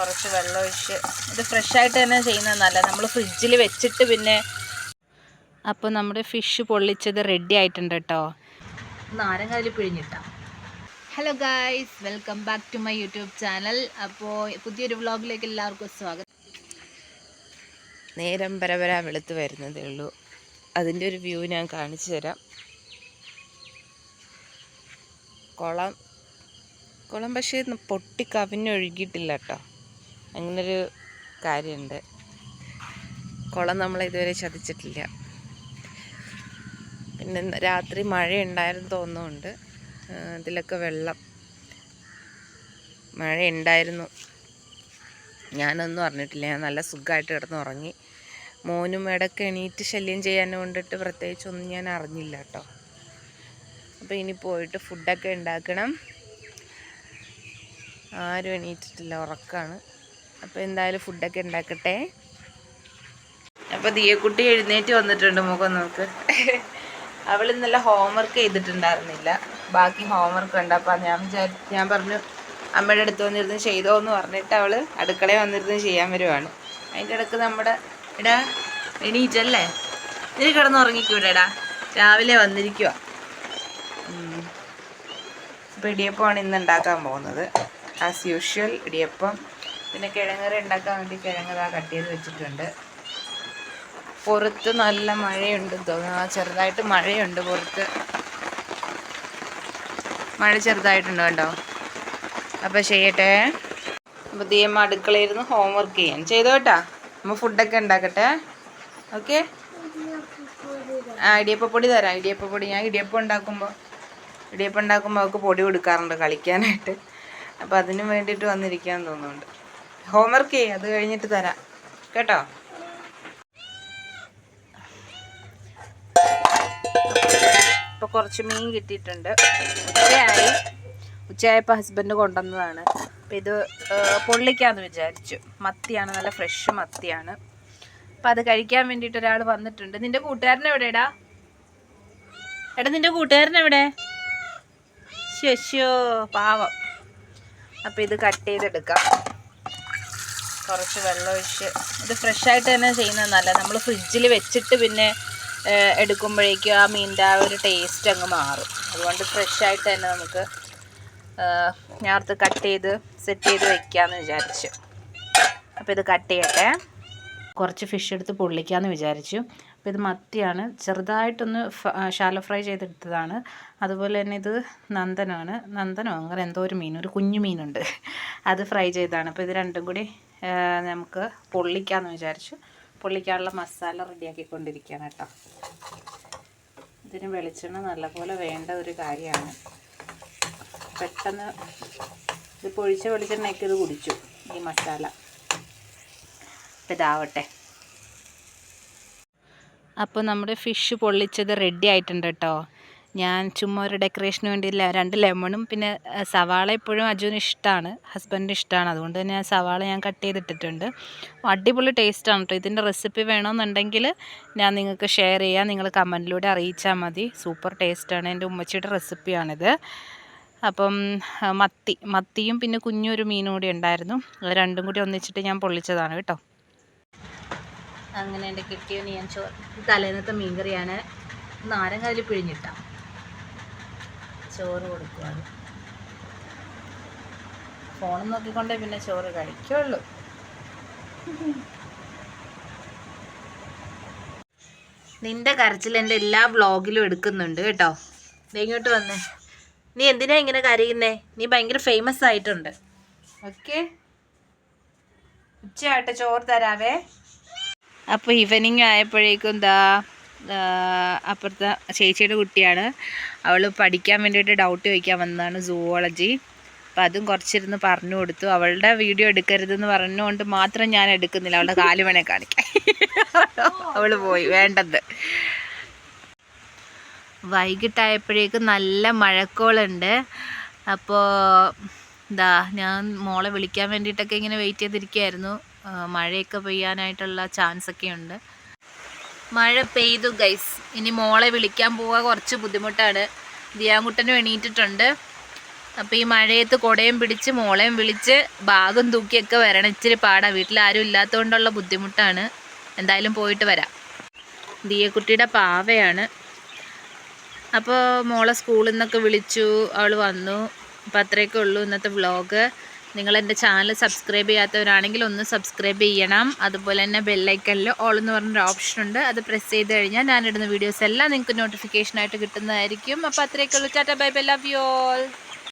കുറച്ച് വെള്ളം ഒഴിച്ച് ഇത് ഫ്രഷ് ആയിട്ട് തന്നെ ചെയ്യുന്നത് നല്ല നമ്മൾ ഫ്രിഡ്ജിൽ വെച്ചിട്ട് പിന്നെ അപ്പോൾ നമ്മുടെ ഫിഷ് പൊള്ളിച്ചത് റെഡി ആയിട്ടുണ്ട് കേട്ടോ നാരങ്ങാതിൽ പിഴിഞ്ഞിട്ടാം. Hello guys welcome back to my YouTube channel അപ്പോൾ പുതിയൊരു വ്ളോഗിലേക്ക് എല്ലാവർക്കും സ്വാഗതം. നേരം പരപര വെളുത്ത് വരുന്നതേ ഉള്ളൂ. അതിന്റെ ഒരു വ്യൂ ഞാൻ കാണിച്ചു തരാം. കുളം കുളം പക്ഷേ പൊട്ടി കവിഞ്ഞൊഴുകിയിട്ടില്ല കേട്ടോ അങ്ങനൊരു കാര്യമുണ്ട് കുളം നമ്മൾ ഇതുവരെ ചതിച്ചിട്ടില്ല. പിന്നെ രാത്രി മഴയുണ്ടായിരുന്നു തോന്നുന്നുണ്ട്. ഇതിലൊക്കെ വെള്ളം മഴയുണ്ടായിരുന്നു. ഞാനൊന്നും അറിഞ്ഞിട്ടില്ല. ഞാൻ നല്ല സുഖമായിട്ട് കിടന്ന് ഉറങ്ങി മോനും ഇടയ്ക്ക് എണീറ്റ് ശല്യം ചെയ്യാൻ കൊണ്ടിട്ട് പ്രത്യേകിച്ചൊന്നും ഞാൻ അറിഞ്ഞില്ല കേട്ടോ. അപ്പോൾ ഇനി പോയിട്ട് ഫുഡൊക്കെ ഉണ്ടാക്കണം. ആരും എണീറ്റിട്ടില്ല ഉറക്കമാണ് അപ്പോൾ എന്തായാലും ഫുഡൊക്കെ ഉണ്ടാക്കട്ടെ. അപ്പോൾ ദിയക്കുട്ടി എഴുന്നേറ്റ് വന്നിട്ടുണ്ട് മുഖം നമുക്ക് അവൾ ഇന്നലെ ഹോംവർക്ക് ചെയ്തിട്ടുണ്ടായിരുന്നില്ല. ബാക്കി ഹോംവർക്ക് ഉണ്ട്. അപ്പോൾ ഞാൻ വിചാരി ഞാൻ പറഞ്ഞു അമ്മയുടെ അടുത്ത് വന്നിരുന്ന് ചെയ്തോ എന്ന് പറഞ്ഞിട്ട് അവൾ അടുക്കളയിൽ വന്നിരുന്ന് ചെയ്യാൻ വരുവാണ്. അതിന്റെ ഇടയ്ക്ക് നമ്മുടെ എടാ എണീറ്റല്ലേ? ഇതിന് കിടന്നുറങ്ങിക്കൂടെടാ രാവിലെ വന്നിരിക്കുക അപ്പോൾ ഇടിയപ്പമാണ് ഇന്ന് ഉണ്ടാക്കാൻ പോകുന്നത്. ആസ് യൂഷ്വൽ ഇടിയപ്പം പിന്നെ കിഴങ്ങറി ഉണ്ടാക്കാൻ വേണ്ടി കിഴങ്ങ് ആ കട്ട് ചെയ്ത് വെച്ചിട്ടുണ്ട്. പുറത്ത് നല്ല മഴയുണ്ട് തോന്നുന്നു. ചെറുതായിട്ട് മഴയുണ്ട് പുറത്ത്. മഴ ചെറുതായിട്ടുണ്ട് കേട്ടോ അപ്പോൾ ചെയ്യട്ടെ. അപ്പോൾ ദിയമ്മ അടുക്കളയിരുന്ന് ഹോംവർക്ക് ചെയ്യാൻ. ചെയ്തോ കേട്ടാ? നമ്മൾ ഫുഡൊക്കെ ഉണ്ടാക്കട്ടെ. ഓക്കെ ആ ഇടിയപ്പപ്പൊടി തരാം. ഇടിയപ്പപ്പൊടി. ഞാൻ ഇടിയപ്പം ഉണ്ടാക്കുമ്പോൾ ഇടിയപ്പം ഉണ്ടാക്കുമ്പോൾ അവൾക്ക് പൊടി കൊടുക്കാറുണ്ട് കളിക്കാനായിട്ട്. അപ്പോൾ അതിന് വേണ്ടിയിട്ട് വന്നിരിക്കാൻ തോന്നുന്നുണ്ട്. ഹോംവർക്ക് ചെയ്യ അത് കഴിഞ്ഞിട്ട് തരാം. കേട്ടോ? ഇപ്പോൾ കുറച്ച് മീൻ കിട്ടിയിട്ടുണ്ട്. ഉച്ചയായി. ഉച്ചയായപ്പോൾ ഹസ്ബൻഡ് കൊണ്ടുവന്നതാണ്. അപ്പം ഇത് പൊള്ളിക്കാന്ന് വിചാരിച്ചു. മത്തിയാണ് നല്ല ഫ്രഷ് മത്തിയാണ്. അപ്പം അത് കഴിക്കാൻ വേണ്ടിട്ട് ഒരാൾ വന്നിട്ടുണ്ട്. നിന്റെ കൂട്ടുകാരൻ എവിടെടാ എടാ നിന്റെ കൂട്ടുകാരൻ എവിടെ? ശശോ പാവം. അപ്പം ഇത് കട്ട് ചെയ്തെടുക്കാം. കുറച്ച് വെള്ളം ഒഴിച്ച് ഇത് ഫ്രഷ് ആയിട്ട് തന്നെ ചെയ്യുന്നത് നല്ല നമ്മൾ ഫ്രിഡ്ജിൽ വെച്ചിട്ട് പിന്നെ എടുക്കുമ്പോഴേക്കും ആ മീനിന്റെ ആ ഒരു ടേസ്റ്റ് അങ്ങ് മാറും. അതുകൊണ്ട് ഫ്രഷ് ആയിട്ട് തന്നെ നമുക്ക് നേരത്തെ കട്ട് ചെയ്ത് സെറ്റ് ചെയ്ത് വെക്കാമെന്ന് വിചാരിച്ചു. അപ്പോൾ ഇത് കട്ട് ചെയ്യട്ടെ. കുറച്ച് ഫിഷ് എടുത്ത് പൊള്ളിക്കാമെന്ന് വിചാരിച്ചു. അപ്പോൾ ഇത് മത്തിയാണ്. ചെറുതായിട്ടൊന്ന് ഷാലോ ഫ്രൈ ചെയ്തെടുത്തതാണ്. അതുപോലെ തന്നെ ഇത് നന്ദനാണ്. നന്ദനോ അങ്ങനെ എന്തോ ഒരു മീൻ ഒരു കുഞ്ഞു മീനുണ്ട്. അത് ഫ്രൈ ചെയ്തതാണ്. അപ്പോൾ ഇത് രണ്ടും കൂടി നമുക്ക് പൊള്ളിക്കാമെന്ന് വിചാരിച്ചു. പൊള്ളിക്കാനുള്ള മസാല റെഡിയാക്കിക്കൊണ്ടിരിക്കുകയാണ് കേട്ടോ. ഇതിന് വെളിച്ചെണ്ണ നല്ലപോലെ വേണ്ട ഒരു കാര്യമാണ്. പെട്ടെന്ന് ഇത് പൊഴിച്ച വെളിച്ചെണ്ണയൊക്കെ ഇത് കുടിച്ചു ഈ മസാല. ഇതാവട്ടെ. അപ്പോൾ നമ്മുടെ ഫിഷ് പൊള്ളിച്ചത് റെഡി ആയിട്ടുണ്ട് കേട്ടോ. ഞാൻ ചുമ്മാ ഒരു ഡെക്കറേഷന് വേണ്ടി രണ്ട് ലെമണും പിന്നെ സവാള എപ്പോഴും അജുവിന് ഇഷ്ടമാണ് ഹസ്ബൻഡിന് ഇഷ്ടമാണ് അതുകൊണ്ട് തന്നെ ഞാൻ സവാള ഞാൻ കട്ട് ചെയ്തിട്ടിട്ടുണ്ട്. അടിപൊളി ടേസ്റ്റാണ് കേട്ടോ ഇതിന്റെ റെസിപ്പി വേണമെന്നുണ്ടെങ്കിൽ ഞാൻ നിങ്ങൾക്ക് ഷെയർ ചെയ്യാം. നിങ്ങൾ കമന്റിലൂടെ അറിയിച്ചാൽ മതി. സൂപ്പർ ടേസ്റ്റാണ് എന്റെ ഉമ്മച്ചിയുടെ റെസിപ്പിയാണിത് അപ്പം മത്തി മത്തിയും പിന്നെ കുഞ്ഞൊരു മീനും കൂടി ഉണ്ടായിരുന്നു. അത് രണ്ടും കൂടി ഒന്നിച്ചിട്ട് ഞാൻ പൊള്ളിച്ചതാണ് കേട്ടോ. അങ്ങനെ എന്റെ കിട്ടിയവന് ഞാൻ ചോ തലേന്നത്തെ മീൻകറിയാണ്. നാരങ്ങ അതിൽ പിഴിഞ്ഞിട്ട. ചോറ് കൊടുക്കുകയാണ് ഫോൺ നോക്കിക്കൊണ്ടേ പിന്നെ ചോറ് കഴിക്കുള്ളൂ. നിന്റെ കരച്ചിൽ എന്റെ എല്ലാ വ്ളോഗിലും എടുക്കുന്നുണ്ട് കേട്ടോ. ഇങ്ങോട്ട് വന്നേ. നീ എന്തിനാ ഇങ്ങനെ കരയുന്നേ? നീ ഭയങ്കര ഫേമസ് ആയിട്ടുണ്ട്. ഓക്കെ. ഉച്ചയാട്ടെ ചോറ് തരാവേ. അപ്പോൾ ഈവനിങ് ആയപ്പോഴേക്കും ആ, അപ്പുറത്തെ ചേച്ചിയുടെ കുട്ടിയാണ്. അവൾ പഠിക്കാൻ വേണ്ടിയിട്ട് ഡൗട്ട് ചോദിക്കാൻ വന്നതാണ് സുവോളജി അപ്പോൾ അതും കുറച്ചിരുന്ന് പറഞ്ഞു കൊടുത്തു. അവളുടെ വീഡിയോ എടുക്കരുതെന്ന് പറഞ്ഞുകൊണ്ട് മാത്രം ഞാൻ എടുക്കുന്നില്ല. അവളുടെ കാൽ കാണിക്കാം കാണിക്കാൻ. അവൾ പോയി. വേണ്ടത്. വൈകിട്ടായപ്പോഴേക്കും നല്ല മഴക്കോളുണ്ട്. അപ്പോൾ എന്താ ഞാൻ മോളെ വിളിക്കാൻ വേണ്ടിയിട്ടൊക്കെ ഇങ്ങനെ വെയിറ്റ് ചെയ്തിരിക്കുകയായിരുന്നു. മഴയൊക്കെ പെയ്യാനായിട്ടുള്ള ചാൻസൊക്കെ ഉണ്ട്. മഴ പെയ്തു ഗൈസ് ഇനി മോളെ വിളിക്കാൻ പോവുക കുറച്ച് ബുദ്ധിമുട്ടാണ്. ദിയാങ്കുട്ടനും എണീറ്റിട്ടുണ്ട്. അപ്പോൾ ഈ മഴയത്ത് കുടയും പിടിച്ച് മോളെയും വിളിച്ച് ഭാഗം തൂക്കിയൊക്കെ വരണം. ഇച്ചിരി പാടാ. വീട്ടിൽ ആരും ഇല്ലാത്തതുകൊണ്ടുള്ള ബുദ്ധിമുട്ടാണ്. എന്തായാലും പോയിട്ട് വരാം. ദിയക്കുട്ടിയുടെ പാവയാണ്. അപ്പോൾ മോളെ സ്കൂളിൽ നിന്നൊക്കെ വിളിച്ചു. അവൾ വന്നു. അപ്പോൾ അത്രയൊക്കെ ഉള്ളൂ ഇന്നത്തെ വ്ളോഗ്. നിങ്ങൾ എന്റെ ചാനൽ സബ്സ്ക്രൈബ് ചെയ്യാത്തവരാണെങ്കിൽ ഒന്ന് സബ്സ്ക്രൈബ് ചെയ്യണം. അതുപോലെ തന്നെ ബെല്ലൈക്കനിൽ ഓൾ എന്ന് പറഞ്ഞൊരു ഓപ്ഷൻ ഉണ്ട്. അത് പ്രസ് ചെയ്ത് കഴിഞ്ഞാൽ ഞാനിടുന്ന വീഡിയോസ് എല്ലാം നിങ്ങൾക്ക് നോട്ടിഫിക്കേഷനായിട്ട് കിട്ടുന്നതായിരിക്കും. അപ്പോൾ അത്രയൊക്കെ ഉള്ളൂ. Tata bye bye love you all